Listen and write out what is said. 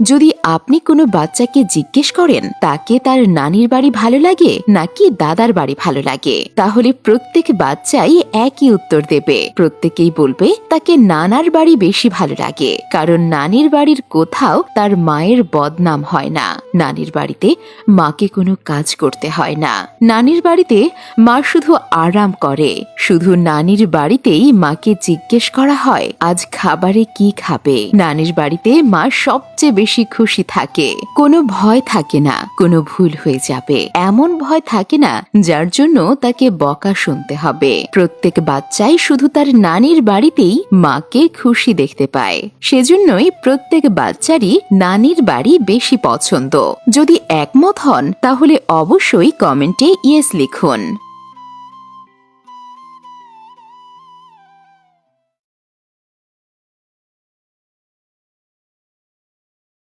যদি আপনি কোনো বাচ্চাকে জিজ্ঞেস করেন, তাকে তার নানির বাড়ি ভালো লাগে নাকি দাদার বাড়ি ভালো লাগে, তাহলে প্রত্যেক বাচ্চাই একই উত্তর দেবে। প্রত্যেকেই বলবে, তাকে নানার বাড়ি বেশি ভালো লাগে, কারণ নানির বাড়ির কোথাও তার মায়ের বদনাম হয় না। নানির বাড়িতে মাকে কোনো কাজ করতে হয় না। নানির বাড়িতে মা শুধু আরাম করে। শুধু নানির বাড়িতেই মাকে জিজ্ঞেস করা হয়, আজ খাবারে কি খাবে? নানির বাড়িতে মা সবচেয়ে বেশি খুশি থাকে। কোনো ভয় থাকে না, কোনো ভুল হয়ে যাবে। এমন ভয় থাকে না, যার জন্য তাকে বকা শুনতে হবে। প্রত্যেক বাচ্চাই শুধু তার নানির বাড়িতেই মাকে খুশি দেখতে পায়। সেজন্যই প্রত্যেক বাচ্চারই নানির বাড়ি বেশি পছন্দ। যদি একমত হন, তাহলে অবশ্যই কমেন্টে ইয়েস লিখুন।